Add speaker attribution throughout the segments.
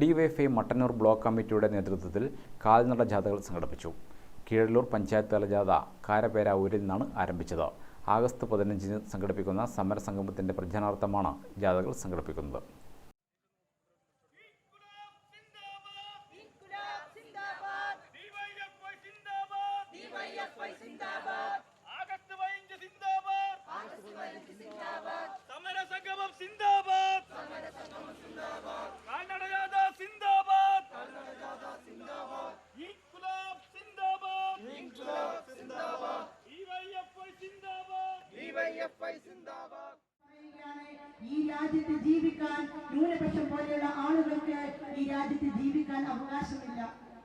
Speaker 1: DYFI Mattannur block കമ്മിറ്റിയുടെ നേതൃത്വത്തിൽ കാൽനട ജാഥകൾ സംഘടിപ്പിച്ചു. കീഴല്ലൂർ പഞ്ചായത്ത് തല ജാഥ കാരപേരാവൂരിൽ നിന്നാണ് ആരംഭിച്ചത്. ആഗസ്റ്റ് പതിനഞ്ചിന് സംഘടിപ്പിക്കുന്ന സമരസംഗമത്തിന്റെ പ്രചരണാർത്ഥമാണ് ജാഥകൾ സംഘടിപ്പിക്കുന്നത്.
Speaker 2: ഈ രാജ്യത്ത് ജീവിക്കാൻ ന്യൂനപക്ഷം പോലെയുള്ള ആളുകൾക്ക് ഈ രാജ്യത്ത് ജീവിക്കാൻ അവകാശമില്ല.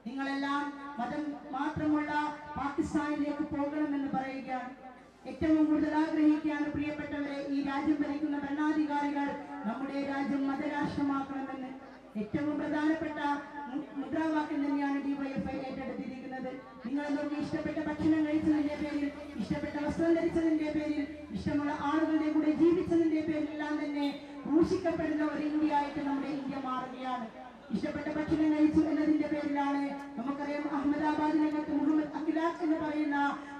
Speaker 2: നിങ്ങളെല്ലാം മതം മാത്രമുള്ള പാകിസ്ഥാനിലേക്ക് പോകണമെന്ന് പറയുകയാണ്. ഏറ്റവും കൂടുതൽ ആഗ്രഹിക്കുകയാണ് പ്രിയപ്പെട്ടവരെ ഈ രാജ്യം ഭരിക്കുന്ന ഭരണാധികാരികൾ നമ്മുടെ രാജ്യം മതരാഷ്ട്രമാക്കണമെന്ന്. ഏറ്റവും പ്രധാനപ്പെട്ട മുദ്രാവാക്യം തന്നെയാണ് ഡിവൈഎഫ്ഐ ഏറ്റെടുത്തിരിക്കുന്നത്. നിങ്ങൾ നോക്കി ഇഷ്ടപ്പെട്ട ഭക്ഷണം കഴിച്ചതിന്റെ പേരിൽ ഇഷ്ടപ്പെട്ട വസ്ത്രം ധരിച്ചതിന്റെ പേരിൽ ഇഷ്ടമുള്ള ആളുകളുടെ കൂടെ ജീവിച്ചതിന്റെ പേരിലെല്ലാം തന്നെ ക്രൂശിക്കപ്പെടുന്ന ഒരു ഇന്ത്യ ആയിട്ട് നമ്മുടെ ഇന്ത്യ മാറുകയാണ്. ഇഷ്ടപ്പെട്ട ഭക്ഷണം കഴിച്ചു എന്നതിന്റെ പേരിലാണ് നമുക്കറിയാം അഹമ്മദാബാദിനകത്ത് മുഹമ്മദ് അഖിലാഖ് എന്ന് പറയുന്ന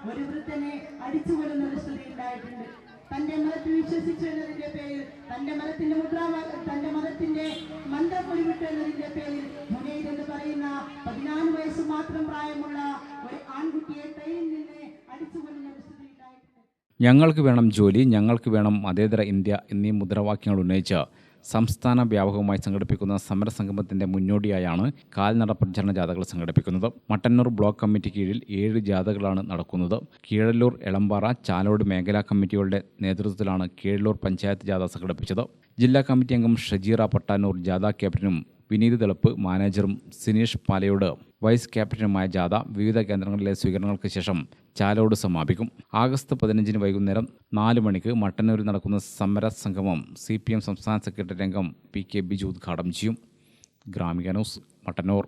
Speaker 2: ഒരു വൃദ്ധനെ അടിച്ചു കൊല്ലുന്ന ഒരു സ്ഥിതി ഉണ്ടായിട്ടുണ്ട്. തന്റെ മതത്തിൽ വിശ്വസിച്ചു എന്നതിന്റെ പേരിൽ തന്റെ മതത്തിന്റെ മുദ്രാ തന്റെ മതത്തിന്റെ മന്ത്രം വിട്ടു എന്നതിന്റെ പേരിൽ മുനീർ എന്ന് പറയുന്ന പതിനാല് വയസ്സ് മാത്രം പ്രായമുള്ള ഒരു ആൺകുട്ടിയെ ട്രെയിനിൽ നിന്ന് അടിച്ചു കൊല്ലുന്ന ഒരു സ്ഥിതി ഉണ്ടായിട്ടുണ്ട്
Speaker 1: ഞങ്ങൾക്ക് വേണം ജോലി ഞങ്ങൾക്ക് വേണം മതേതര ഇന്ത്യ എന്നീ മുദ്രാവാക്യങ്ങൾ ഉന്നയിച്ച് സംസ്ഥാന വ്യാപകമായി സംഘടിപ്പിക്കുന്ന സമരസംഗമത്തിന്റെ മുന്നോടിയായാണ് കാൽനട പ്രചരണ ജാഥകൾ സംഘടിപ്പിക്കുന്നത്. മട്ടന്നൂർ ബ്ലോക്ക് കമ്മിറ്റി കീഴിൽ ഏഴ് ജാഥകളാണ് നടക്കുന്നത്. കീഴല്ലൂർ എളമ്പാറ ചാലോട് മേഖലാ കമ്മിറ്റികളുടെ നേതൃത്വത്തിലാണ് കീഴല്ലൂർ പഞ്ചായത്ത് ജാഥ സംഘടിപ്പിച്ചത്. ജില്ലാ കമ്മിറ്റി അംഗം ഷജീറ പട്ടാനൂർ ജാഥ ക്യാപ്റ്റനും വിനീത് തെളപ്പ് മാനേജറും സിനീഷ് പാലയോട് വൈസ് ക്യാപ്റ്റനുമായ ജാഥ വിവിധ കേന്ദ്രങ്ങളിലെ സ്വീകരണങ്ങൾക്ക് ശേഷം ചാലോട് സമാപിക്കും. ആഗസ്റ്റ് പതിനഞ്ചിന് വൈകുന്നേരം നാല് മണിക്ക് മട്ടന്നൂരിൽ നടക്കുന്ന സമര സംഗമം സി പി എം സംസ്ഥാന സെക്രട്ടറി രംഗം പി കെ ബിജു ഉദ്ഘാടനം ചെയ്യും. ഗ്രാമിക ന്യൂസ് മട്ടന്നൂർ.